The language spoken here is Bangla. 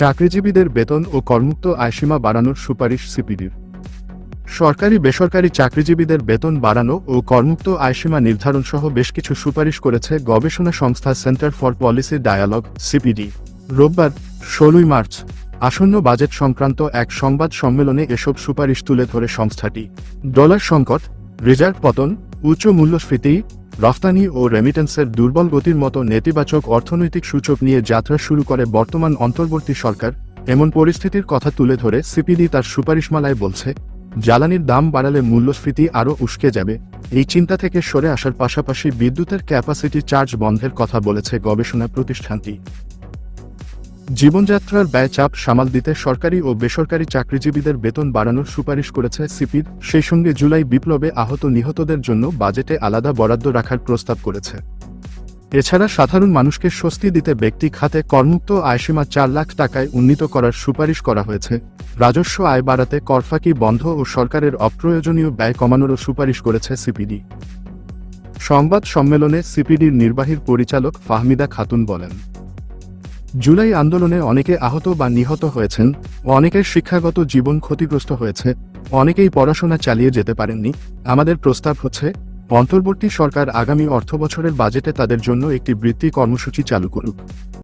চাকরিজীবীদের বেতন ও কর্মুক্ত আয়সীমা বাড়ানোর সুপারিশ সিপিডির। সরকারি বেসরকারি চাকরিজীবীদের বেতন বাড়ানো ও কর্মুক্ত আয়সীমা নির্ধারণ সহ বেশ কিছু সুপারিশ করেছে গবেষণা সংস্থা Centre for Policy Dialogue, CPD. রোববার, ষোলোই মার্চ, আসন্ন বাজেট সংক্রান্ত এক সংবাদ সম্মেলনে এসব সুপারিশ তুলে ধরে সংস্থাটি। ডলার সংকট, রিজার্ভ পতন, উচ্চ মূল্যস্ফীতি রফতানি ও রেমিটেন্সের দুর্বল গতির মতো নেতিবাচক অর্থনৈতিক সূচক নিয়ে যাত্রা শুরু করে বর্তমান অন্তর্বর্তী সরকার, এমন পরিস্থিতির কথা তুলে ধরে সিপিডি তার সুপারিশমালায় বলছে, জ্বালানির দাম বাড়ালে মূল্যস্ফীতি আরও উস্কে যাবে। এই চিন্তা থেকে সরে আসার পাশাপাশি বিদ্যুতের ক্যাপাসিটি চার্জ বন্ধের কথা বলেছে গবেষণা প্রতিষ্ঠানটি। জীবনযাত্রার ব্যয় চাপ সামাল দিতে সরকারি ও বেসরকারি চাকরিজীবীদের বেতন বাড়ানোর সুপারিশ করেছে সিপির, সেই সঙ্গে জুলাই বিপ্লবে আহত নিহতদের জন্য বাজেটে আলাদা বরাদ্দ রাখার প্রস্তাব করেছে। এছাড়া সাধারণ মানুষকে স্বস্তি দিতে ব্যক্তি খাতে করমুক্ত আয়সীমা চার লাখ টাকায় উন্নীত করার সুপারিশ করা হয়েছে। রাজস্ব আয় বাড়াতে করফাকি বন্ধ ও সরকারের অপ্রয়োজনীয় ব্যয় কমানোরও সুপারিশ করেছে সিপিডি। সংবাদ সম্মেলনে সিপিডির নির্বাহীর পরিচালক ফাহমিদা খাতুন বলেন জুলাই আন্দোলনে অনেকে আহত বা নিহত হয়েছেন অনেকের শিক্ষাগত জীবন ক্ষতিগ্রস্ত হয়েছে। অনেকেই পড়াশোনা চালিয়ে যেতে পারেননি। আমাদের প্রস্তাব হচ্ছে, অন্তর্বর্তী সরকার আগামী অর্থবছরের বাজেটে তাদের জন্য একটি বৃত্তি কর্মসূচি চালু করুক।